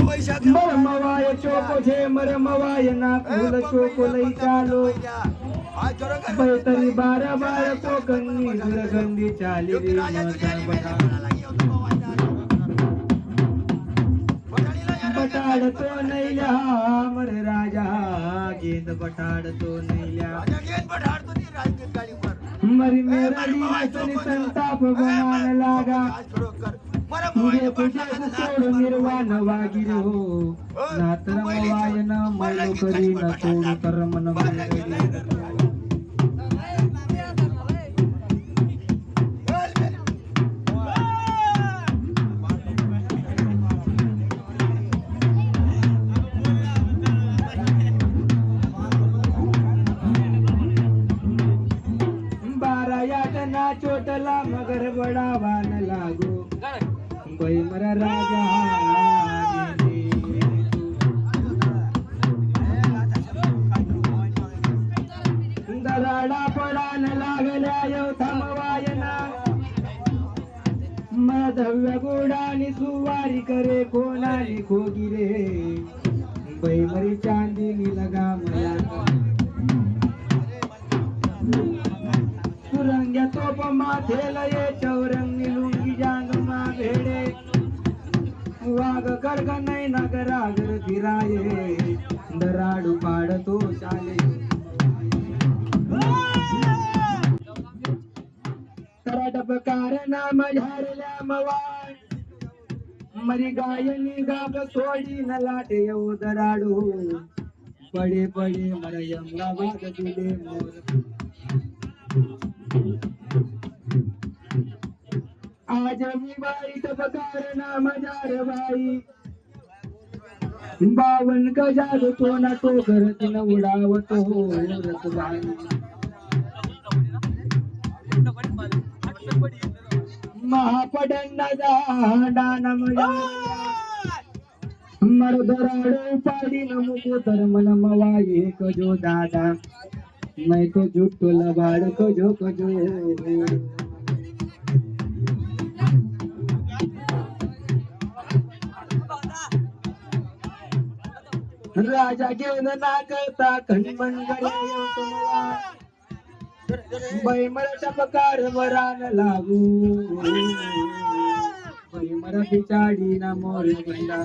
मरमवाय choco छे मरमवाय ना फूल choco लई चालो. बैतरी बारा बार कोकणी दुर्गंधी चाली रे बटाड तो नैल्या मर राजा गेंद बटाड तो नैल्या मरी मेरा दिवसनी संताप बनान लागा. निर्वाण वागिर हो. नातर वायन मैलो करी न सोड तर मन बारा यात ना चोटला मगर बडावा न लागो बै मरा राजा दराडा पडान लागल्या येऊ थांबवायना माधव्य गोडानी सुवारी करे कोणानी खोगिरे बैमरी चांदिनी लगा मला सुरंग्या तोप माथेला ये वाघ नाही नगरागर फिराये. दराडू पाडतो शाले. कराटपकार नाम झारल्या मवाळ मरी गायनी गाग सोडी न लाटे येऊ दराडू. पडे पडे मर यमला वाग दिले मोर. आज मी बाई तपकार नाम जार बाई बावन गजाल तो ना तो करत न उडावतो. रत बाई महापडन दांडा नम मरदराडो पाडी नमुको तर मन मवाये कजो दादा. मैं तो जुटो लबाड कजो कजो. राजा घेऊन ना करता खंडमन बैमर टपकार वरान लागू. बैमर पिचाडी ना मोर बंडा.